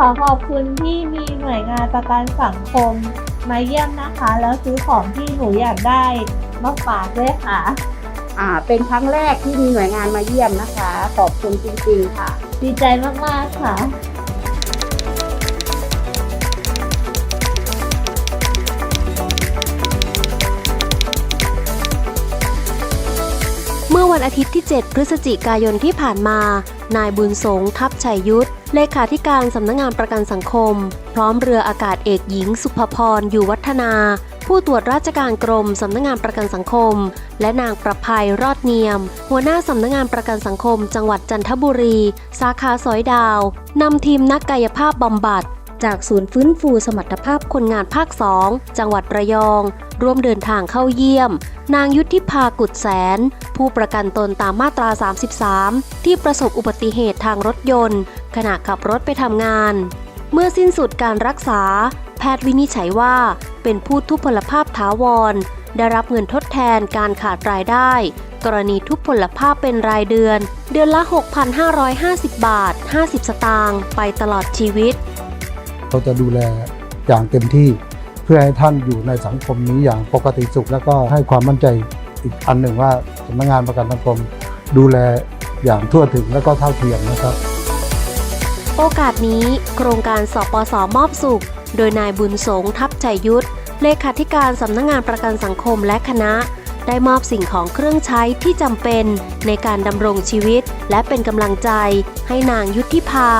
ขอขอบคุณที่มีหน่วยงานประกันสังคมมาเยี่ยมนะคะ แล้วซื้อของที่หนูอยากได้มาฝากด้วยค่ะ อ่า เป็นครั้งแรกที่มีหน่วยงานมาเยี่ยมนะคะ ขอบคุณจริงๆค่ะ ดีใจมากๆค่ะเมื่อวันอาทิตย์ที่ 7 พฤศจิกายนที่ผ่านมา นายบุญสงฆ์ทัพชัยยุทธ เลขาธิการสำนักงานประกันสังคม พร้อมเรืออากาศเอกหญิง สุภพร อยู่วัฒนา ผู้ตรวจราชการกรมสำนักงานประกันสังคม และนางประภัยรอดเนียม หัวหน้าสำนักงานประกันสังคม จังหวัดจันทบุรี สาขาสอยดาวนำทีมนักกายภาพบำบัดจากศูนย์ฟื้นฟูสมรรถภาพคนงานภาค 2 จังหวัดระยอง ร่วมเดินทางเข้าเยี่ยม นางยุทธิภากุดแสน ผู้ประกันตนตามมาตรา 33 ที่ประสบอุบัติเหตุทางรถยนต์ ขณะขับรถไปทำงาน เมื่อสิ้นสุดการรักษา แพทย์วินิจฉัยว่า เป็นผู้ทุพพลภาพถาวร ได้รับเงินทดแทนการขาดรายได้ กรณีทุพพลภาพเป็นรายเดือน เดือนละ 6,550 บาท 50 สตางค์ไปตลอดชีวิต เราจะดูแลอย่างเต็มที่เพื่อให้ท่านอยู่ในสังคมนี้อย่างปกติสุข แล้วก็ให้ความมั่นใจอีกอันหนึ่งว่าสำนักงานประกันสังคม ดูแลอย่างทั่วถึงและก็เท่าเทียมนะครับ โอกาสนี้โครงการสปสมอบสุข โดยนายบุญสงทัพชัยยุทธเลขาธิการสำนักงานประกันสังคมและคณะ ได้มอบสิ่งของเครื่องใช้ที่จำเป็นในการดำรงชีวิต และเป็นกำลังใจให้นางยุทธิภา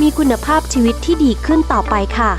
มีคุณภาพชีวิตที่ดีขึ้นต่อไปค่ะ